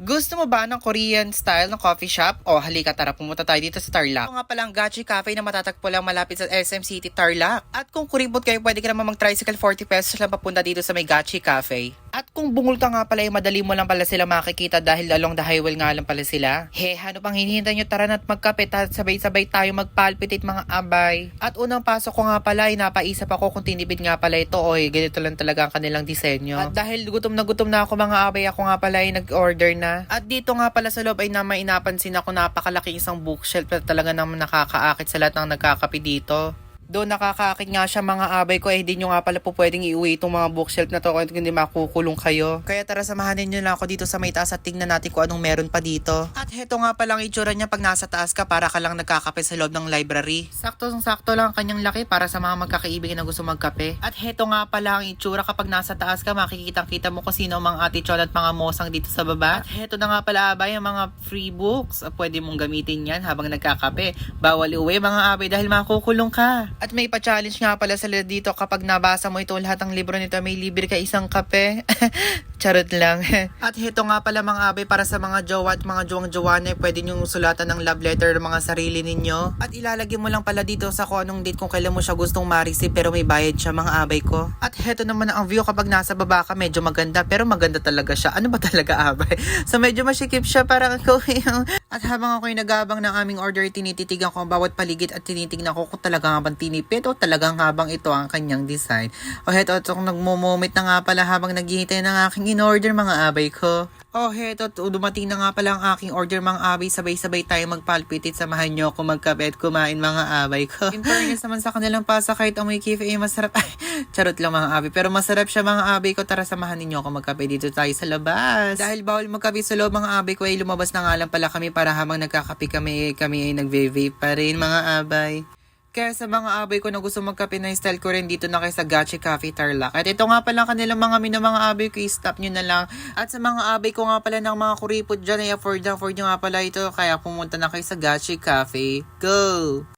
Gusto mo ba ng Korean style na coffee shop? O halika tara pumunta tayo dito sa Tarlac. Ito nga palang Gachi Cafe na matatagpo lang malapit sa SM City Tarlac. At kung kuripot kayo, pwede ka naman mag-tricycle 40 pesos lang papunta dito sa may Gachi Cafe. At kung bungol ka nga pala, eh, madali mo lang pala sila makikita dahil along the highway nga lang pala sila. He, ano pang hinihintay nyo? Tara na't magkape sabay-sabay tayo magpalpitate mga abay. At unang pasok ko nga pala, ay napaisip ako kung tinipid nga pala ito. Oy, ganito lang talaga ang kanilang disenyo. At dahil gutom na gutom na ako mga abay, ako nga pala ay nag-order na. At dito nga pala sa loob ay na may napansin ako napakalaki isang bookshelf na talaga naman nakakaakit sa lahat ng nagkakape dito. Doon nakakaakit nga siya mga abay ko eh di nyo nga pala po pwedeng iuwi itong mga bookshelf na to kung hindi makukulong kayo. Kaya tara samahan ninyo lang ako dito sa may taas at tingnan natin kung anong meron pa dito. At heto nga palang itsura niya pag nasa taas ka para ka lang nagkakape sa loob ng library. Sakto sakto lang ang kanyang laki para sa mga magkakaibigan na gusto magkape. At heto nga pala ang itsura kapag nasa taas ka makikita kita mo kung sino ang mga atichon at mga mosang dito sa baba. At heto na nga pala abay ang mga free books. Pwede mong gamitin yan habang nagkakape. Bawal iuwi mga abay dahil makukulong ka. At may pa-challenge nga pala sila dito kapag nabasa mo ito lahat ng libro nito may libre ka isang kape. Charot lang. at heto nga pala mga abay para sa mga jowa at mga jowang-jowa na pwede nyo sulatan ng love letter ng mga sarili ninyo. At ilalagay mo lang pala dito sa kung anong date kung kailan mo siya gustong ma-receive pero may bayad siya mga abay ko. At heto naman ang view kapag nasa baba ka medyo maganda pero maganda talaga siya. Ano ba talaga abay? So medyo masikip siya parang ako yung... At habang ako'y nagabang ng aming order, tinititigan ko ang bawat paligid at tinitignan ko kung talaga nga bang tinipid o talagang habang ito ang kanyang design. O heto, ito kung nagmumumit na nga pala habang naghihintay ng aking in-order mga abay ko. Oh, heto, dumating na nga pala ang aking order mga abay. Sabay-sabay tayo magpalpitit. Samahan nyo ako magkape at kumain mga abay ko. In fairness naman sa kanilang pasa, kahit amoy kife, eh, masarap. Ay, charot lang mga abay. Pero masarap siya mga abay ko. Tara, samahan ninyo ako magkape dito tayo sa labas. Dahil bawal magkape sa loob mga abay ko, ay lumabas na nga lang pala kami para habang nagkakape kami, kami ay nagve-vape pa rin mga abay. Kaya sa mga abay ko na gusto magkape na style ko rin dito na kay sa Gachi Cafe Tarlac. At ito nga pala kanilang mga mino mga abay ko, i-stop nyo na lang. At sa mga abay ko nga pala ng mga kuripot dyan, ay afford na afford nyo nga pala ito. Kaya pumunta na kayo sa Gachi Cafe. Go!